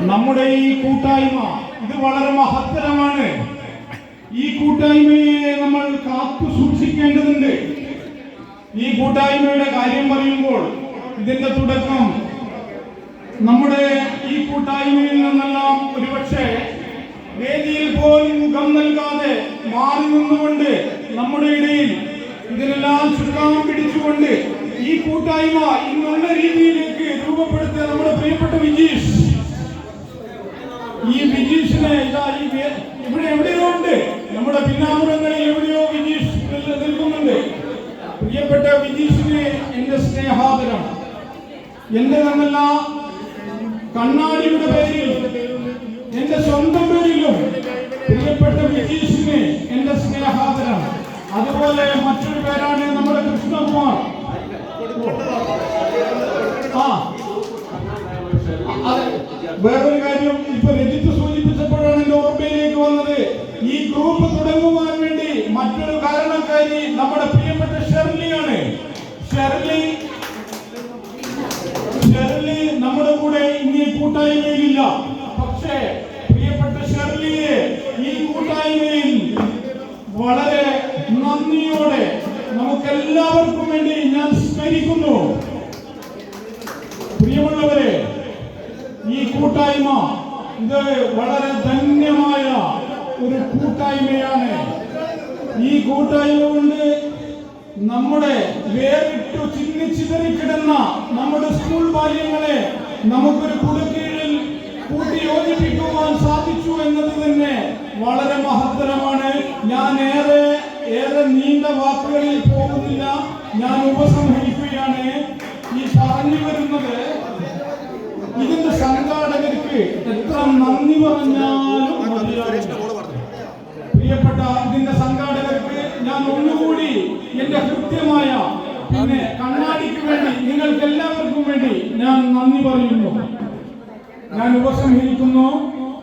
നമ്മുടെ ഈ കൂട്ടായ്മ ഇത് വളരെ മഹത്തരമാണ്. ഈ കൂട്ടായ്മയെ നമ്മൾ കാത്തു സൂക്ഷിക്കേണ്ടതുണ്ട്. ഈ കൂട്ടായ്മയുടെ കാര്യം പറയുമ്പോൾ ഇതിന്റെ തുടക്കം നമ്മുടെ ഈ കൂട്ടായ്മയിൽ നിന്നെല്ലാം ഒരുപക്ഷെ വേദിയിൽ പോലും മുഖം നൽകാതെ മാറി നിന്നുകൊണ്ട് നമ്മുടെ ഇടയിൽ ഇതിനെല്ലാം ചുരുക്കാൻ പിടിച്ചുകൊണ്ട് ഈ കൂട്ടായ്മ ഇന്നുള്ള രീതിയിലേക്ക് രൂപപ്പെടുത്തിയ നമ്മുടെ പ്രിയപ്പെട്ട വിജീഷ്. ഈ വിജീഷിനെ ഇതാ ഇവിടെ എവിടെയോ ഉണ്ട്. നമ്മുടെ പിന്നാമ്പുറങ്ങളിൽ എവിടെയോ വിജീഷ് നിൽ- നിൽക്കുന്നുണ്ട്. പ്രിയപ്പെട്ട വിജീഷിനെ എന്റെ സ്നേഹാദരം. എന്റെ തന്നല്ല കണ്ണാടിയുടെ പേരിൽ എന്റെ സ്വന്തം പേരിലും പ്രിയപ്പെട്ട വിജീഷിനെ എന്റെ സ്നേഹാദരം. അതുപോലെ മറ്റൊരു പേരാണ് നമ്മുടെ കൃഷ്ണകുമാർ. ആ. വേറൊരു കാര്യം ഇപ്പൊ ഈ ഗ്രൂപ്പ് തുടങ്ങുവാൻ വേണ്ടി മറ്റൊരു കാരണക്കാരി നമ്മുടെ പ്രിയപ്പെട്ട ഷെർലിയാണ്. ഷെർലി ഷെർലി നമ്മുടെ കൂടെ ഇനി കൂട്ടായ്മയിലില്ല. പക്ഷേ പ്രിയപ്പെട്ട ഷെർലിയെ ഈ കൂട്ടായ്മയിൽ വളരെ നന്ദിയോടെ നമുക്ക് എല്ലാവർക്കും വേണ്ടി ഞാൻ സ്മരിക്കുന്നു. പ്രിയമുള്ളവരെ ഈ കൂട്ടായ്മ ഇത് വളരെ ധന്യമായ ഒരു കൂട്ടായ്മയാണ്. ഈ കൂട്ടായ്മ കൊണ്ട് നമ്മുടെ വേറിട്ടു ചിന്നിച്ചിതറിക്കിടന്ന നമ്മുടെ സ്കൂൾ ബാല്യങ്ങളെ നമുക്കൊരു കുടക്കീഴിൽ കൂട്ടി യോജിപ്പിക്കുവാൻ സാധിച്ചു എന്നത് തന്നെ വളരെ മഹത്തരമാണ്. ഞാൻ ഏറെ ഏറെ നീണ്ട വാക്കുകളിൽ പോകുന്നില്ല. ഞാൻ ഉപസംഹരിക്കുകയാണ്. ഈ പറഞ്ഞു വരുന്നത് ഇതിന്റെ സംഘാടകർക്ക് എത്ര നന്ദി പറഞ്ഞാലും കൃത്യമായ പിന്നെ കണ്ണാടിക്ക് വേണ്ടി നിങ്ങൾക്ക് എല്ലാവർക്കും വേണ്ടി ഞാൻ നന്ദി പറയുന്നു. ഞാൻ ഉപസംഹരിക്കുന്നു.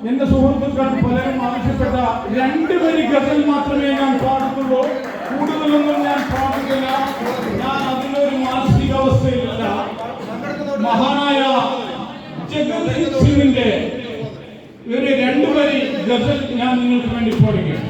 എന്റെ സുഹൃത്തുക്കൾ പലരും ആവശ്യപ്പെട്ട രണ്ട് വരി ഗസൽ മാത്രമേ ഞാൻ പാടുന്നുള്ളൂ. കൂടുതലൊന്നും ഞാൻ പാടുന്നില്ല. ഞാൻ അതിനൊരു മാനസികാവസ്ഥയില്ല മഹാനായ ജഗത് സിംഗിന്റെ ഒരു രണ്ടു വരി ഗസൽ ഞാൻ നിങ്ങൾക്ക് വേണ്ടി പാടുകയാണ്.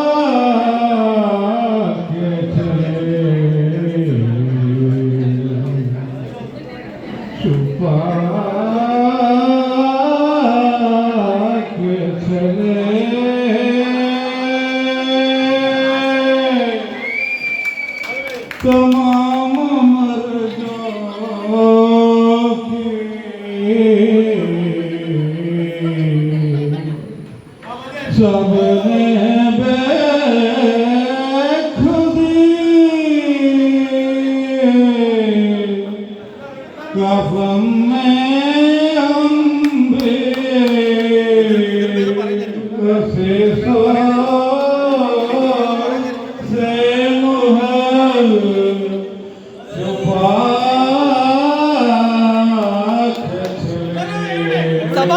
তমাম মর সবনে খুদি কফম মে অম্বে সে সরা